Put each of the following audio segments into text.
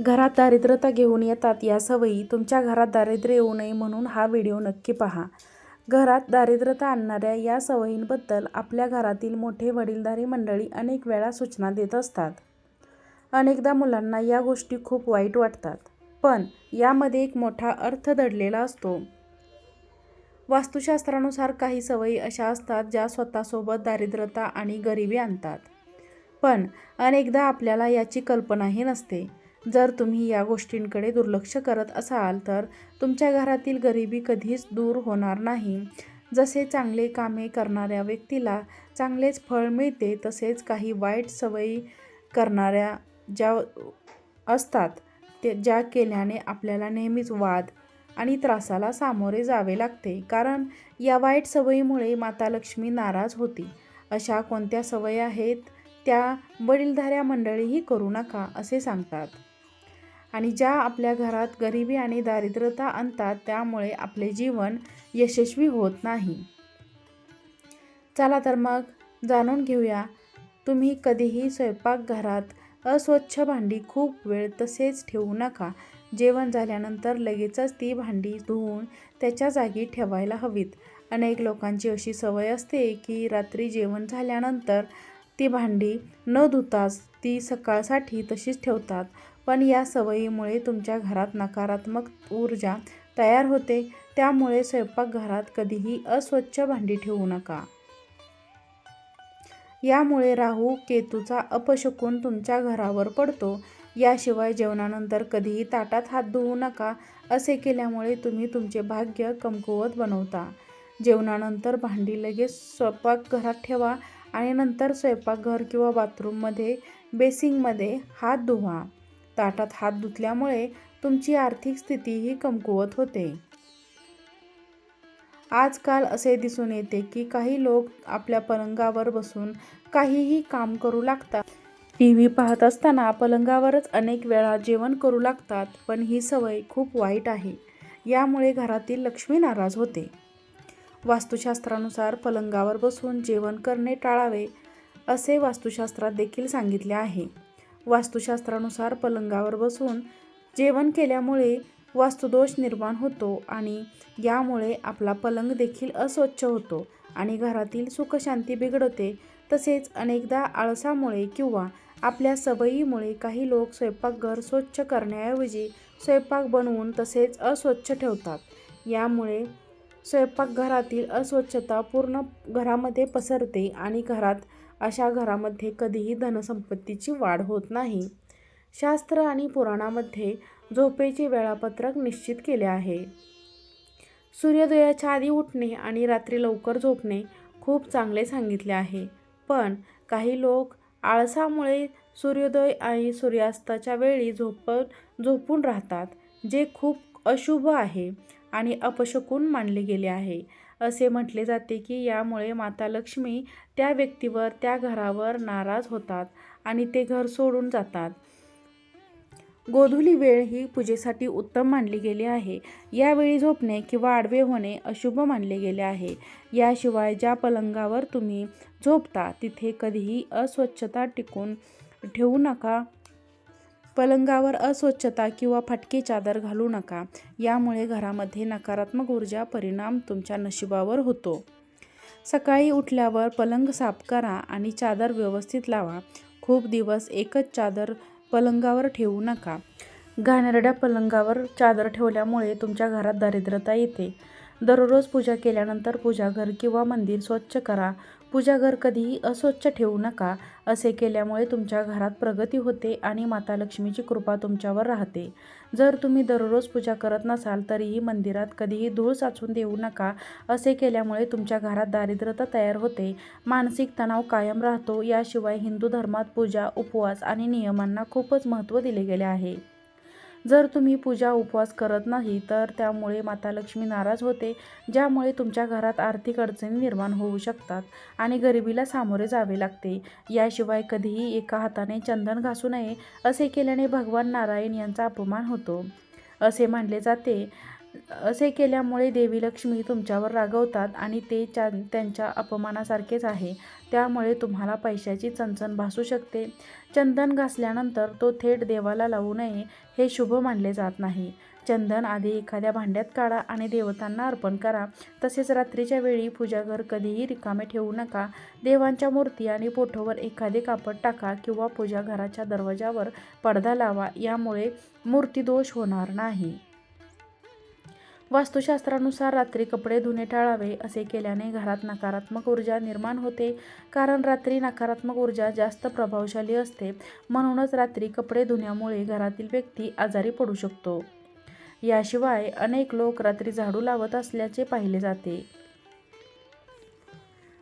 घरात दारिद्र्यता घेऊन येतात या सवयी तुमच्या घरात दारिद्र्य येऊ नये म्हणून हा व्हिडिओ नक्की पहा. घरात दारिद्र्यता आणणाऱ्या या सवयींबद्दल आपल्या घरातील मोठे वडीलधारी मंडळी अनेक वेळा सूचना देत असतात. अनेकदा मुलांना या गोष्टी खूप वाईट वाटतात पण यामध्ये एक मोठा अर्थ दडलेला असतो. वास्तुशास्त्रानुसार काही सवयी अशा असतात ज्या स्वतःसोबत दारिद्रता आणि गरिबी आणतात. पण अनेकदा आपल्याला याची कल्पनाही नसते. जर तुम्ही या गोष्टींकडे दुर्लक्ष करत असाल तर तुमच्या घरातील गरिबी कधीच दूर होणार नाही. जसे चांगले कामे करणाऱ्या व्यक्तीला चांगलेच फळ मिळते तसेच काही वाईट सवयी करणाऱ्या ज्या असतात ते ज्या केल्याने आपल्याला नेहमीच वाद आणि त्रासाला सामोरे जावे लागते. कारण या वाईट सवयीमुळे माता लक्ष्मी नाराज होती. अशा कोणत्या सवयी आहेत? त्या वडीलधाऱ्या मंडळीही करू नका असे सांगतात. आणि ज्या आपल्या घरात गरिबी आणि दारिद्र्यता आणतात त्यामुळे आपले जीवन यशस्वी होत नाही. चला तर मग जाणून घेऊया तुम्ही कधीही स्वयंपाकघरात अस्वच्छ भांडी खूप वेळ तसेच ठेवू नका. जेवण झाल्यानंतर लगेचच ती भांडी धुवून त्याच्या जागी ठेवायला हवीत. अनेक लोकांची अशी सवय असते की रात्री जेवण झाल्यानंतर ती भांडी न धुताच ती सकाळसाठी तशीच ठेवतात. पण या सवयीमुळे तुमच्या घरात नकारात्मक ऊर्जा तयार होते. त्यामुळे स्वयंपाकघरात कधीही अस्वच्छ भांडी ठेवू नका. यामुळे राहू केतूचा अपशकून तुमच्या घरावर पडतो. याशिवाय जेवणानंतर कधीही ताटात हात धुवू नका असे केल्यामुळे तुम्ही तुमचे भाग्य कमकुवत बनवता. जेवणानंतर भांडी लगेच स्वयंपाकघरात ठेवा आणि नंतर स्वयंपाकघर किंवा बाथरूममध्ये बेसिंगमध्ये हात धुवा. ताटात हात धुतल्यामुळे तुमची आर्थिक स्थितीही कमकुवत होते. आजकाल असे दिसून येते की काही लोक आपल्या पलंगावर बसून काहीही काम करू लागतात. टी व्ही पाहत असताना पलंगावरच अनेक वेळा जेवण करू लागतात पण ही सवय खूप वाईट आहे. यामुळे घरातील लक्ष्मी नाराज होते. वास्तुशास्त्रानुसार पलंगावर बसून जेवण करणे टाळावे असे वास्तुशास्त्रात देखील सांगितले आहे. वास्तुशास्त्रानुसार पलंगावर बसून जेवण केल्यामुळे वास्तुदोष निर्माण होतो आणि यामुळे आपला पलंग देखील अस्वच्छ होतो आणि घरातील सुखशांती बिघडते. तसेच अनेकदा आळसामुळे किंवा आपल्या सवयीमुळे काही लोक स्वयंपाकघर स्वच्छ करण्याऐवजी स्वयंपाक बनवून तसेच अस्वच्छ ठेवतात. यामुळे स्वयंपाकघरातील अस्वच्छता पूर्ण घरामध्ये पसरते आणि घरात अशा घरामध्ये कधीही धनसंपत्तीची वाढ होत नाही. शास्त्र आणि पुराणामध्ये झोपेचे वेळापत्रक निश्चित केले आहे. सूर्योदयाच्या आधी उठणे आणि रात्री लवकर झोपणे खूप चांगले सांगितले आहे. पण काही लोक आळसामुळे सूर्योदय आणि सूर्यास्ताच्या वेळी झोप झोपून राहतात जे खूप अशुभ आहे आणि अपशकून मानले गेले आहे. असे म्हटले जाते की यामुळे माता लक्ष्मी त्या व्यक्तीवर त्या घरावर नाराज होतात आणि ते घर सोडून जातात. गोधुली वेळ ही पूजेसाठी उत्तम मानली गेली आहे. यावेळी झोपणे किंवा आडवे होणे अशुभ मानले गेले आहे. याशिवाय ज्या पलंगावर तुम्ही झोपता तिथे कधीही अस्वच्छता टिकून ठेवू नका. पलंगावर अस्वच्छता किंवा फाटके चादर घालू नका. यामुळे घरामध्ये नकारात्मक ऊर्जा परिणाम तुमच्या नशिबावर होतो. सकाळी उठल्यावर पलंग साफ करा आणि चादर व्यवस्थित लावा. खूप दिवस एकच चादर पलंगावर ठेवू नका. घाणेरड्या पलंगावर चादर ठेवल्यामुळे तुमच्या घरात दारिद्रता येते. दररोज पूजा केल्यानंतर पूजाघर किंवा मंदिर स्वच्छ करा. पूजाघर कधीही अस्वच्छ ठेवू नका असे केल्यामुळे तुमच्या घरात प्रगती होते आणि माता लक्ष्मीची कृपा तुमच्यावर राहते. जर तुम्ही दररोज पूजा करत नसाल तरीही मंदिरात कधीही धूळ साचून देऊ नका असे केल्यामुळे तुमच्या घरात दारिद्र्यता तयार होते. मानसिक तणाव कायम राहतो. याशिवाय हिंदू धर्मात पूजा उपवास आणि नियमांना खूपच महत्त्व दिले गेले आहे. जर तुम्ही पूजा उपवास करत नाही तर त्यामुळे माता लक्ष्मी नाराज होते ज्यामुळे तुमच्या घरात आर्थिक अडचणी निर्माण होऊ शकतात आणि गरिबीला सामोरे जावे लागते. याशिवाय कधीही एका हाताने चंदन घासू नये असे केल्याने भगवान नारायण यांचा अपमान होतो. असे मानले जाते. असे केल्यामुळे देवी लक्ष्मी तुमच्यावर रागवतात आणि ते चा त्यांच्या अपमानासारखेच आहे. त्यामुळे तुम्हाला पैशाची चणचण भासू शकते. चंदन घासल्यानंतर तो थेट देवाला लावू नये हे शुभ मानले जात नाही. चंदन आधी एखाद्या भांड्यात काढा आणि देवतांना अर्पण करा. तसेच रात्रीच्या वेळी पूजाघर कधीही रिकामे ठेवू नका. देवांच्या मूर्ती आणि पोठोवर एखादे कापड टाका किंवा पूजाघराच्या दरवाजावर पडदा लावा. यामुळे मूर्तीदोष होणार नाही. वास्तुशास्त्रानुसार रात्री कपडे धुणे टाळावे असे केल्याने घरात नकारात्मक ऊर्जा निर्माण होते. कारण रात्री नकारात्मक ऊर्जा जास्त प्रभावशाली असते म्हणूनच रात्री कपडे धुण्यामुळे घरातील व्यक्ती आजारी पडू शकतो. याशिवाय अनेक लोक रात्री झाडू लावत असल्याचे पाहिले जाते.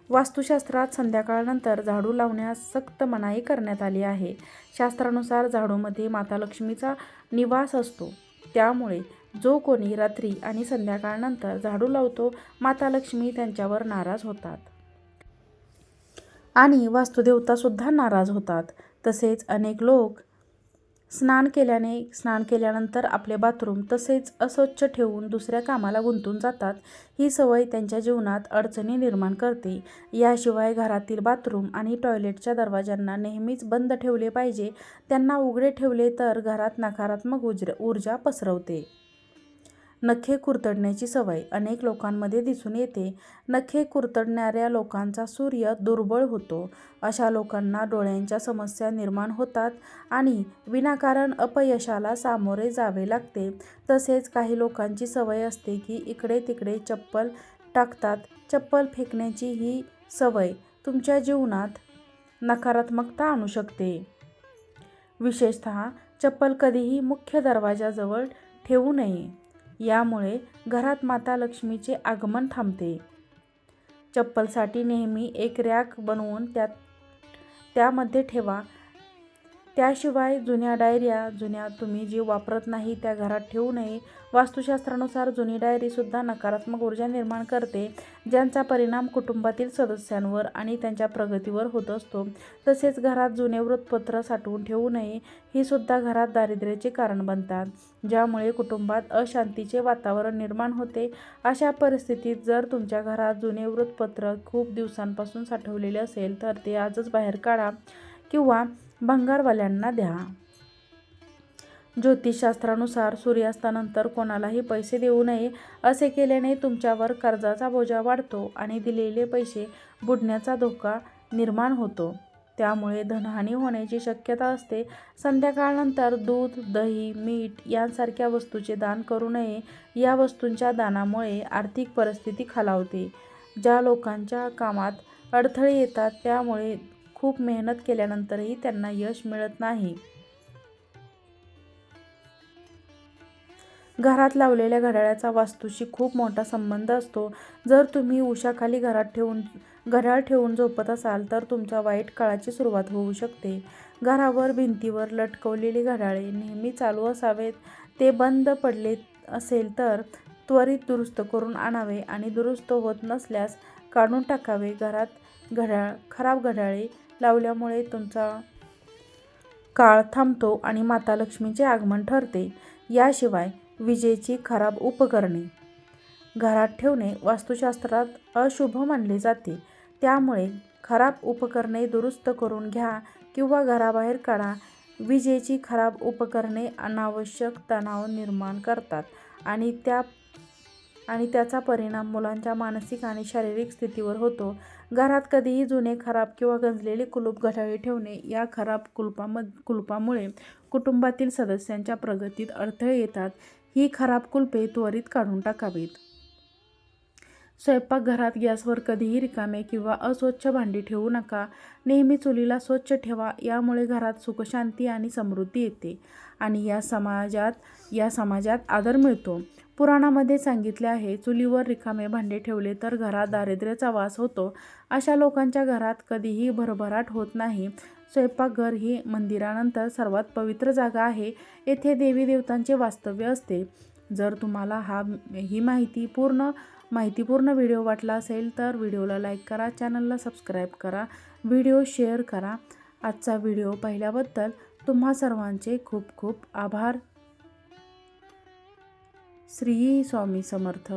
वास्तुशास्त्रात संध्याकाळनंतर झाडू लावण्यास सक्त मनाई करण्यात आली आहे. शास्त्रानुसार झाडूमध्ये माता लक्ष्मीचा निवास असतो. त्यामुळे जो कोणी रात्री आणि संध्याकाळनंतर झाडू लावतो माता लक्ष्मी त्यांच्यावर नाराज होतात. आणि वास्तुदेवतासुद्धा नाराज होतात. तसेच अनेक लोक स्नान केल्याने स्नान केल्यानंतर आपले बाथरूम तसेच अस्वच्छ ठेवून दुसऱ्या कामाला गुंतून जातात. ही सवय त्यांच्या जीवनात अडचणी निर्माण करते. याशिवाय घरातील बाथरूम आणि टॉयलेटच्या दरवाजांना नेहमीच बंद ठेवले पाहिजे. त्यांना उघडे ठेवले तर घरात नकारात्मक उज्र ऊर्जा पसरवते. नखे कुरतडण्याची सवय अनेक लोकांमध्ये दिसून येते. नखे कुरतडणाऱ्या लोकांचा सूर्य दुर्बळ होतो. अशा लोकांना डोळ्यांच्या समस्या निर्माण होतात आणि विनाकारण अपयशाला सामोरे जावे लागते. तसेच काही लोकांची सवय असते की इकडे तिकडे चप्पल टाकतात. चप्पल फेकण्याची ही सवय तुमच्या जीवनात नकारात्मकता आणू शकते. विशेषतः चप्पल कधीही मुख्य दरवाजाजवळ ठेवू नये. यामुळे घरात माता लक्ष्मीचे आगमन थांबते. चप्पलसाठी नेहमी एक रॅक बनवून त्यात त्यामध्ये ठेवा. त्याशिवाय जुन्या डायऱ्या जुन्या तुम्ही जी वापरत नाही त्या घरात ठेवू नये. वास्तुशास्त्रानुसार जुनी डायरीसुद्धा नकारात्मक ऊर्जा निर्माण करते ज्यांचा परिणाम कुटुंबातील सदस्यांवर आणि त्यांच्या प्रगतीवर होत असतो. तसेच घरात जुने वृत्तपत्र साठवून ठेवू नये ही सुद्धा घरात दारिद्र्याचे कारण बनतात ज्यामुळे कुटुंबात अशांतीचे वातावरण निर्माण होते. अशा परिस्थितीत जर तुमच्या घरात जुने वृत्तपत्र खूप दिवसांपासून साठवलेले असेल तर ते आजच बाहेर काढा किंवा भंगारवाल्यांना द्या. ज्योतिषशास्त्रानुसार सूर्यास्तानंतर कोणालाही पैसे देऊ नये असे केल्याने तुमच्यावर कर्जाचा बोजा वाढतो आणि दिलेले पैसे बुडण्याचा धोका निर्माण होतो. त्यामुळे धनहानी होण्याची शक्यता असते. संध्याकाळनंतर दूध दही मीठ यांसारख्या वस्तूचे दान करू नये. या वस्तूंच्या दानामुळे आर्थिक परिस्थिती खालावते. ज्या लोकांच्या कामात अडथळे येतात त्यामुळे खूप मेहनत केल्यानंतरही त्यांना यश मिळत नाही. घरात लावलेल्या घड्याळाचा वास्तूशी खूप मोठा संबंध असतो. जर तुम्ही उशाखाली घरात ठेवून घड्याळ ठेवून झोपत असाल तर तुमच्या वाईट काळाची सुरुवात होऊ शकते. घरावर भिंतीवर लटकवलेली घड्याळे नेहमी चालू असावेत. ते बंद पडले असेल तर त्वरित दुरुस्त करून आणावे आणि दुरुस्त होत नसल्यास काढून टाकावे. घरात घड्याळ खराब घड्याळे लावल्यामुळे तुमचा काळ थांबतो आणि माता लक्ष्मीचे आगमन ठरते. याशिवाय विजेची खराब उपकरणे घरात ठेवणे वास्तुशास्त्रात अशुभ मानले जाते. त्यामुळे खराब उपकरणे दुरुस्त करून घ्या किंवा घराबाहेर काढा. विजेची खराब उपकरणे अनावश्यक तणाव निर्माण करतात आणि त्या आणि त्याचा परिणाम मुलांच्या मानसिक आणि शारीरिक स्थितीवर होतो. घरात कधीही जुने खराब किंवा गंजलेले कुलूप घड्याळे ठेवणे या खराब कुलपाम कुलपामुळे कुटुंबातील सदस्यांच्या प्रगतीत अडथळे येतात. ही खराब कुलपे त्वरित काढून टाकावीत. स्वयंपाकघरात गॅसवर कधीही रिकामे किंवा अस्वच्छ भांडी ठेवू नका. नेहमी चुलीला स्वच्छ ठेवा. यामुळे घरात सुखशांती आणि समृद्धी येते आणि या समाजात या समाजात आदर मिळतो. पुराणामध्ये सांगितले आहे चुलीवर रिकामे भांडे ठेवले तर घरात दारिद्र्याचा वास होतो. अशा लोकांच्या घरात कधीही भरभराट होत नाही. स्वयंपाकघर ही मंदिरानंतर सर्वात पवित्र जागा आहे. येथे देवी देवतांचे वास्तव्य असते. जर तुम्हाला हा ही माहिती पूर्ण माहितीपूर्ण व्हिडिओ वाटला असेल तर व्हिडिओला लाईक करा चॅनलला सबस्क्राईब करा व्हिडिओ शेअर करा. आजचा व्हिडिओ पाहिल्याबद्दल तुम्हा सर्वांचे खूप खूप आभार. श्री स्वामी समर्थ.